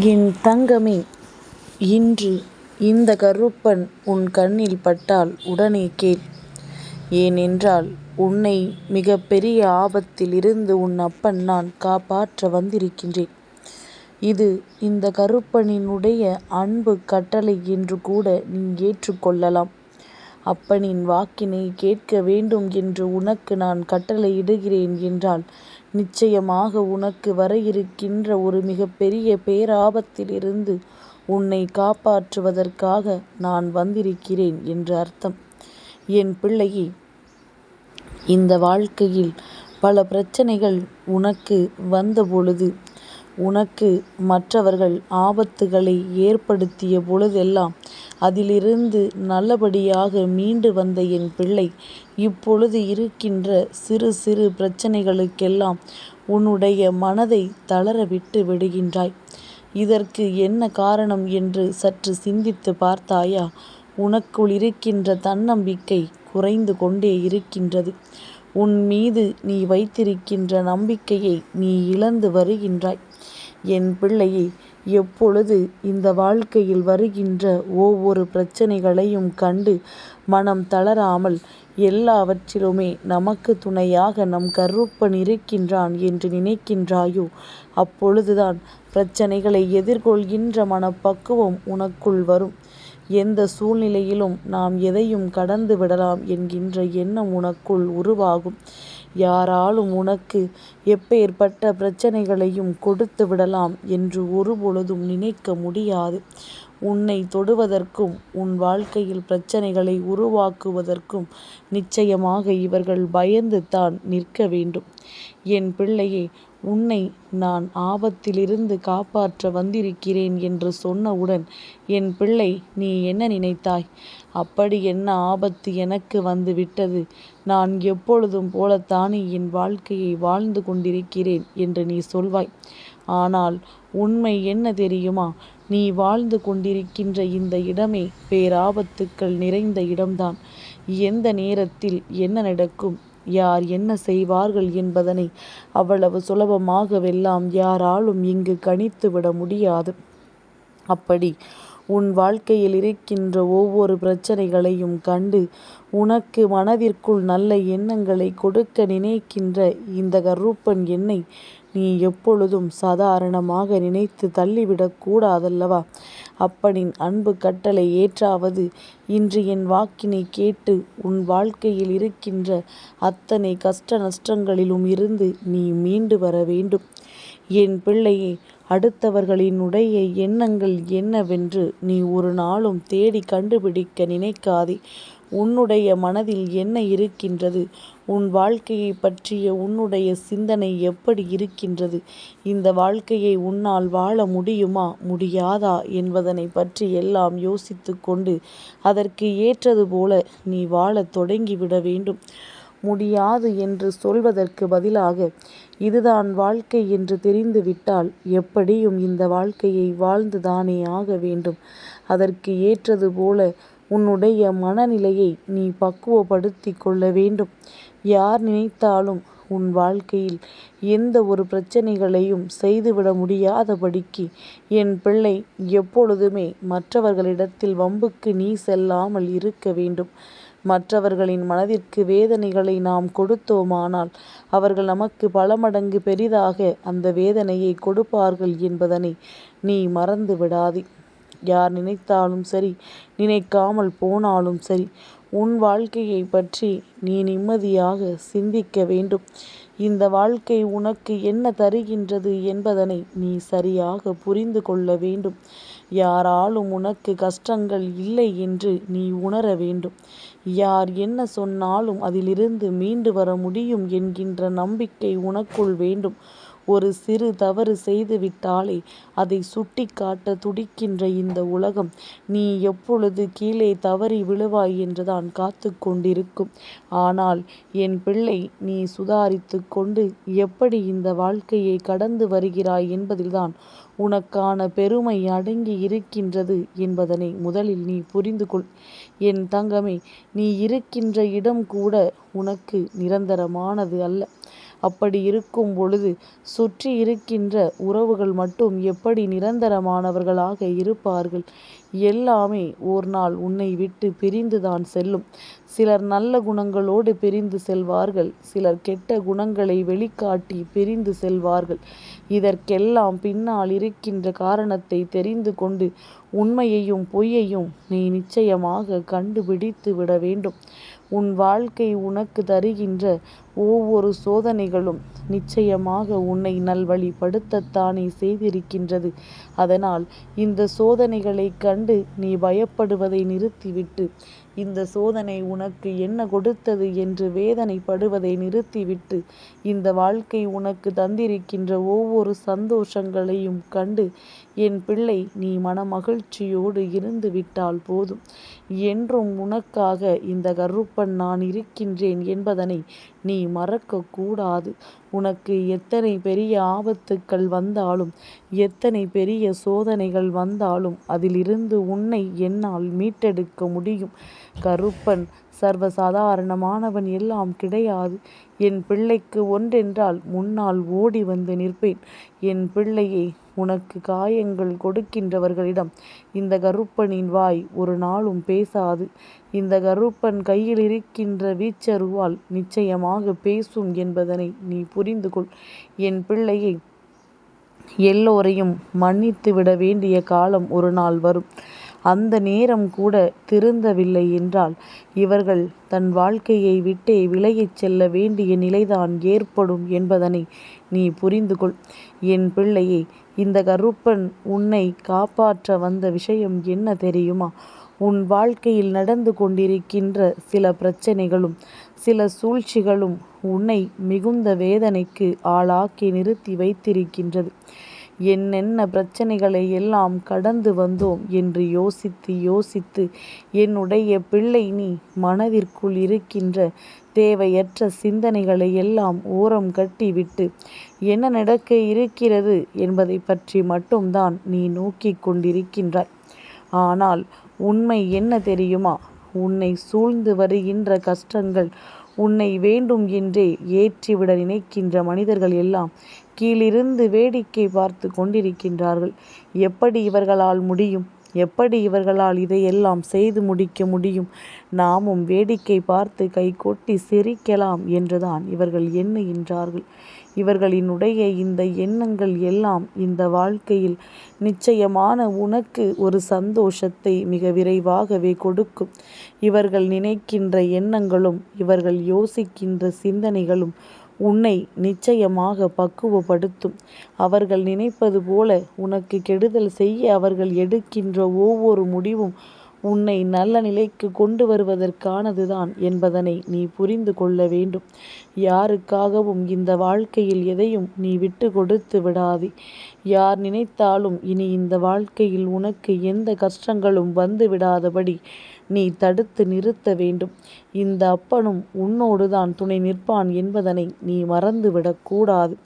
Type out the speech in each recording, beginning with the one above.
என் தங்கமே இன்று இந்த கருப்பன் உன் கண்ணில் பட்டால் உடனே கேள். ஏனென்றால் உன்னை மிகப்பெரிய ஆபத்தில் இருந்து உன் அப்பன் நான் காப்பாற்ற வந்திருக்கிறேன். இது இந்த கருப்பனினுடைய அன்பு கட்டளை என்று கூட நீ ஏற்றுக்கொள்ளலாம் அப்பனின் வாக்கினை கேட்க வேண்டும் என்று உனக்கு நான் கட்டளையிடுகிறேன் என்றால் நிச்சயமாக உனக்கு வர இருக்கின்ற ஒரு மிகப்பெரிய பேராபத்திலிருந்து உன்னை காப்பாற்றுவதற்காக நான் வந்திருக்கிறேன் என்று அர்த்தம். என் பிள்ளையே இந்த வாழ்க்கையில் பல பிரச்சனைகள் உனக்கு வந்தபொழுது உனக்கு மற்றவர்கள் ஆபத்துகளை ஏற்படுத்திய பொழுதெல்லாம் அதிலிருந்து நல்லபடியாக மீண்டு வந்த என் பிள்ளை இப்பொழுது இருக்கின்ற சிறு சிறு பிரச்சனைகளுக்கெல்லாம் உன்னுடைய மனதை தளரவிட்டு விடுகின்றாய். இதற்கு என்ன காரணம் என்று சற்று சிந்தித்து பார்த்தாயா? உனக்குள் இருக்கின்ற தன்னம்பிக்கை குறைந்து கொண்டே இருக்கின்றது. உன் மீது நீ வைத்திருக்கின்ற நம்பிக்கையை நீ இழந்து வருகின்றாய். என் பிள்ளையே எப்பொழுது இந்த வாழ்க்கையில் வருகின்ற ஒவ்வொரு பிரச்சனைகளையும் கண்டு மனம் தளராமல் எல்லாவற்றிலுமே நமக்கு துணையாக நம் கருப்பன் இருக்கின்றான் என்று நினைக்கின்றாயோ அப்பொழுதுதான் பிரச்சனைகளை எதிர்கொள்கின்ற மனப்பக்குவம் உனக்குள் வரும். எந்த சூழ்நிலையிலும் நாம் எதையும் கடந்து விடலாம் என்கின்ற எண்ணம் உனக்குள் உருவாகும். யாராலும் உனக்கு எப்பேற்பட்ட பிரச்சனைகளையும் கொடுத்து விடலாம் என்று ஒருபொழுதும் நினைக்க முடியாது. உன்னை தொடுவதற்கும் உன் வாழ்க்கையில் பிரச்சனைகளை உருவாக்குவதற்கும் நிச்சயமாக இவர்கள் பயந்து தான் நிற்க வேண்டும். என் பிள்ளையே உன்னை நான் ஆபத்திலிருந்து காப்பாற்ற வந்திருக்கிறேன் என்று சொன்னவுடன் என் பிள்ளை நீ என்ன நினைத்தாய்? அப்படி என்ன ஆபத்து எனக்கு வந்து விட்டது? நான் எப்பொழுதும் போலத்தானே என் வாழ்க்கையை வாழ்ந்து கொண்டிருக்கிறேன் என்று நீ சொல்வாய். ஆனால் உண்மை என்ன தெரியுமா? நீ வாழ்ந்து கொண்டிருக்கின்ற இந்த இடமே பேராபத்துக்கள் நிறைந்த இடம்தான். எந்த நேரத்தில் என்ன நடக்கும் யார் என்ன செய்வார்கள் என்பதனை அவ்வளவு சுலபமாகவெல்லாம் யாராலும் இங்கு கணித்து விட முடியாது. அப்படி உன் வாழ்க்கையில் இருக்கின்ற ஒவ்வொரு பிரச்சனைகளையும் கண்டு உனக்கு மனதிற்குள் நல்ல எண்ணங்களை கொடுக்க நினைக்கின்ற இந்த கருப்பன் என்னை நீ எப்பொழுதும் சாதாரணமாக நினைத்து தள்ளிவிடக் கூடாதல்லவா? அப்பனின் அன்பு கட்டளை ஏற்றாவது இன்று என் வாக்கினை கேட்டு உன் வாழ்க்கையில் இருக்கின்ற அத்தனை கஷ்ட நஷ்டங்களிலும் இருந்து நீ மீண்டு வர வேண்டும். என் பிள்ளையே அடுத்தவர்களினுடைய எண்ணங்கள் என்னவென்று நீ ஒரு நாளும் தேடிக் கண்டுபிடிக்க நினைக்காதே. உன்னுடைய மனதில் என்ன இருக்கின்றது? உன் வாழ்க்கையை பற்றிய உன்னுடைய சிந்தனை எப்படி இருக்கின்றது? இந்த வாழ்க்கையை உன்னால் வாழ முடியுமா முடியாதா என்பதனை பற்றி எல்லாம் யோசித்து கொண்டு அதற்கு ஏற்றது போல நீ வாழத் தொடங்கிவிட வேண்டும். முடியாது என்று சொல்வதற்கு பதிலாக இதுதான் வாழ்க்கை என்று தெரிந்துவிட்டால் எப்படியும் இந்த வாழ்க்கையை வாழ்ந்து தானே ஆக வேண்டும். அதற்கு ஏற்றது போல உன்னுடைய மனநிலையை நீ பக்குவப்படுத்திக் கொள்ள வேண்டும். யார் நினைத்தாலும் உன் வாழ்க்கையில் எந்த ஒரு பிரச்சனைகளையும் செய்துவிட முடியாதபடிக்கு என் பிள்ளை எப்பொழுதுமே மற்றவர்களிடத்தில் வம்புக்கு நீ செல்லாமல் இருக்க வேண்டும். மற்றவர்களின் மனதிற்கு வேதனைகளை நாம் கொடுத்தோமானால் அவர்கள் நமக்கு பல மடங்கு பெரிதாக அந்த வேதனையை கொடுப்பார்கள் என்பதனை நீ மறந்து விடாதே. யார் நினைத்தாலும் சரி நினைக்காமல் போனாலும் சரி உன் வாழ்க்கையை பற்றி நீ நிம்மதியாக சிந்திக்க வேண்டும். இந்த வாழ்க்கை உனக்கு என்ன தருகின்றது என்பதனை நீ சரியாக புரிந்து கொள்ள வேண்டும். யாராலும் உனக்கு கஷ்டங்கள் இல்லை என்று நீ உணர வேண்டும். யார் என்ன சொன்னாலும் அதிலிருந்து மீண்டு வர முடியும் என்கின்ற நம்பிக்கை உனக்குள் வேண்டும். ஒரு சிறு தவறு செய்து விட்டாலே அதைச் சுட்டிக் துடிக்கின்ற இந்த உலகம் நீ எப்பொழுது கீழே தவறி விழுவாய் என்றுதான் காத்து கொண்டிருக்கும். ஆனால் என் பிள்ளை நீ சுதாரித்து கொண்டு எப்படி இந்த வாழ்க்கையை கடந்து வருகிறாய் என்பதில்தான் உனக்கான பெருமை அடங்கி இருக்கின்றது என்பதனை முதலில் நீ புரிந்து கொள். என் தங்கமே நீ இருக்கின்ற இடம் கூட உனக்கு நிரந்தரமானது அல்ல. அப்படி இருக்கும் பொழுது சுற்றி இருக்கின்ற உறவுகள் மட்டும் எப்படி நிரந்தரமானவர்களாக இருப்பார்கள்? எல்லாமே ஓர் நாள் உன்னை விட்டு பிரிந்துதான் செல்லும். சிலர் நல்ல குணங்களோடு பிரிந்து செல்வார்கள். சிலர் கெட்ட குணங்களை வெளிக்காட்டி பிரிந்து செல்வார்கள். இதற்கெல்லாம் பின்னால் இருக்கின்ற காரணத்தை தெரிந்து கொண்டு உண்மையையும் பொய்யையும் நீ நிச்சயமாக கண்டுபிடித்து விட வேண்டும். உன் வாழ்க்கை உனக்கு தருகின்ற ஒவ்வொரு சோதனைகளும் நிச்சயமாக உன்னை நல்வழிப்படுத்தத்தானே செய்திருக்கின்றது. அதனால் இந்த சோதனைகளை கண்டு நீ பயப்படுவதை நிறுத்திவிட்டு இந்த சோதனை உனக்கு என்ன கொடுத்தது என்று வேதனைப்படுவதை நிறுத்திவிட்டு இந்த வாழ்க்கை உனக்கு தந்திருக்கின்ற ஒவ்வொரு சந்தோஷங்களையும் கண்டு என் பிள்ளை நீ மனமகிழ்ச்சியோடு இருந்து விட்டால் போதும். என்றும் உனக்காக இந்த கருப்பன் நான் இருக்கின்றேன் என்பதனை நீ மறக்கக்கூடாது. உனக்கு எத்தனை பெரிய ஆபத்துக்கள் வந்தாலும் எத்தனை பெரிய சோதனைகள் வந்தாலும் அதிலிருந்து உன்னை என்னால் மீட்டெடுக்க முடியும். கருப்பன் சர்வசாதாரணமானவன் எல்லாம் கிடையாது. என் பிள்ளைக்கு ஒன்றென்றால் முன்னால் ஓடி வந்து நிற்பேன். என் பிள்ளையை உனக்கு காயங்கள் கொடுக்கின்றவர்களிடம் இந்த கருப்பனின் வாய் ஒரு நாளும் பேசாது. இந்த கருப்பன் கையில் இருக்கின்ற வீச்சருவால் நிச்சயமாக பேசும் என்பதனை நீ புரிந்து கொள். என் பிள்ளையை எல்லோரையும் மன்னித்து விட வேண்டிய காலம் ஒரு நாள் வரும். அந்த நேரம் கூட திருந்தவில்லை என்றால் இவர்கள் தன் வாழ்க்கையை விட்டே விலகிச் செல்ல வேண்டிய நிலைதான் ஏற்படும் என்பதனை நீ புரிந்து கொள் என் பிள்ளையே இந்த கருப்பன் உன்னை காப்பாற்ற வந்த விஷயம் என்ன தெரியுமா? உன் வாழ்க்கையில் நடந்து கொண்டிருக்கின்ற சில பிரச்சனைகளும் சில சூழ்ச்சிகளும் உன்னை மிகுந்த வேதனைக்கு ஆளாக்கி நிறுத்தி வைத்திருக்கின்றது. என்னென்ன பிரச்சனைகளை எல்லாம் கடந்து வந்தோம் என்று யோசித்து யோசித்து என்னுடைய பிள்ளை நீ மனதிற்குள் இருக்கின்ற தேவையற்ற சிந்தனைகளை எல்லாம் ஓரம் கட்டிவிட்டு என்ன நடக்க இருக்கிறது என்பதை பற்றி மட்டும்தான் நீ நோக்கி கொண்டிருக்கின்றாய். ஆனால் உண்மை என்ன தெரியுமா? உன்னை சூழ்ந்து வருகின்ற கஷ்டங்கள் உன்னை வேண்டும் என்றே ஏற்றிவிட நினைக்கின்ற மனிதர்கள் எல்லாம் கீழிருந்து வேடிக்கை பார்த்து கொண்டிருக்கின்றார்கள். எப்படி இவர்களால் முடியும்? எப்படி இவர்களால் இதையெல்லாம் செய்து முடிக்க முடியும்? நாமும் வேடிக்கை பார்த்து கைகொட்டி சிரிக்கலாம் என்றுதான் இவர்கள் எண்ணுகின்றார்கள். இவர்களினுடைய இந்த எண்ணங்கள் எல்லாம் இந்த வாழ்க்கையில் நிச்சயமான உனக்கு ஒரு சந்தோஷத்தை மிக விரைவாகவே கொடுக்கும். இவர்கள் நினைக்கின்ற எண்ணங்களும் இவர்கள் யோசிக்கின்ற சிந்தனைகளும் உன்னை நிச்சயமாக பக்குவப்படுத்தும். அவர்கள் நினைப்பது போல உனக்கு கெடுதல் செய்ய அவர்கள் எடுக்கின்ற ஒவ்வொரு முடிவும் உன்னை நல்ல நிலைக்கு கொண்டு வருவதற்கானதுதான் என்பதனை நீ புரிந்து கொள்ள வேண்டும். யாருக்காகவும் இந்த வாழ்க்கையில் எதையும் நீ விட்டு கொடுத்து விடாதே. யார் நினைத்தாலும் இனி இந்த வாழ்க்கையில் உனக்கு எந்த கஷ்டங்களும் வந்து விடாதபடி நீ தடுத்து நிறுத்த வேண்டும். இந்த அப்பனும் உன்னோடுதான் துணை நிற்பான் என்பதனை நீ மறந்துவிடக்கூடாது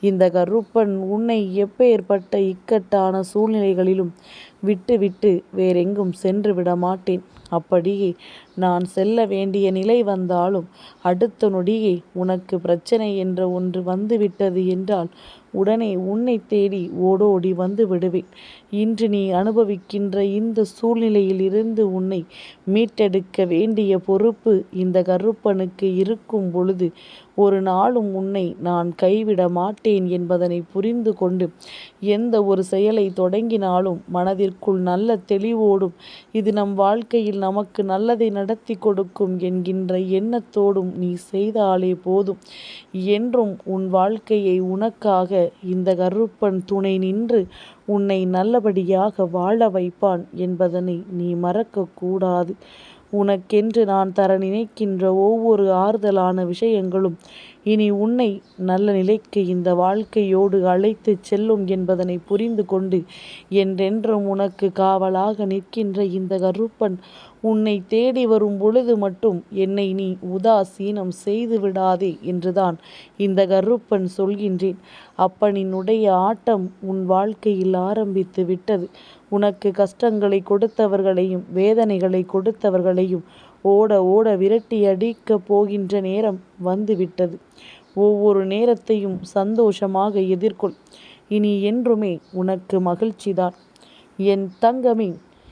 இந்த கருப்பன் உன்னை எப்பேற்பட்ட இக்கட்டான சூழ்நிலைகளிலும் விட்டுவிட்டு வேறெங்கும் சென்று விட மாட்டேன் அப்படியே நான் செல்ல வேண்டிய நிலை வந்தாலும் அடுத்த நொடியே உனக்கு பிரச்சனை என்ற ஒன்று வந்துவிட்டது என்றால் உடனே உன்னை தேடி ஓடோடி வந்து விடுவேன். இன்று நீ அனுபவிக்கின்ற இந்த சூழ்நிலையில் இருந்து உன்னை மீட்டெடுக்க வேண்டிய பொறுப்பு இந்த கருப்பனுக்கு இருக்கும் பொழுது ஒரு நாளும் உன்னை நான் கைவிட மாட்டேன் என்பதனை புரிந்து கொண்டு எந்த ஒரு செயலை தொடங்கினாலும் மனதிற்குள் நல்ல தெளிவோடும் இது நம் வாழ்க்கையில் நமக்கு நல்லதை நடத்தி கொடுக்கும் என்கின்ற எண்ணத்தோடும் நீ செய்தாலே போதும். என்றும் உன் வாழ்க்கையை உனக்காக இந்த கருப்பன் துணை நின்று உன்னை நல்லபடியாக வாழ வைப்பான் என்பதனை நீ மறக்கக்கூடாது. உனக்கென்று நான் தர நினைக்கின்ற ஒவ்வொரு ஆறுதலான விஷயங்களும் இனி உன்னை நல்ல நிலைக்கு இந்த வாழ்க்கையோடு அழைத்து செல்லும் என்பதனை புரிந்து கொண்டு என்றென்றும் உனக்கு காவலாக நிற்கின்ற இந்த கருப்பன் உன்னை தேடி வரும் பொழுது மட்டும் என்னை நீ உதாசீனம் செய்து விடாதே என்றுதான் இந்த கருப்பன் சொல்கின்றேன் அப்பனினுடைய ஆட்டம் உன் வாழ்க்கையில் ஆரம்பித்து விட்டது உனக்கு கஷ்டங்களை கொடுத்தவர்களையும் வேதனைகளை கொடுத்தவர்களையும் ஓட ஓட விரட்டி அடிக்கப் போகின்ற நேரம் வந்துவிட்டது ஒவ்வொரு நேரத்தையும் சந்தோஷமாக எதிர்கொள். இனி என்றுமே உனக்கு மகிழ்ச்சிதான். என் தங்கமே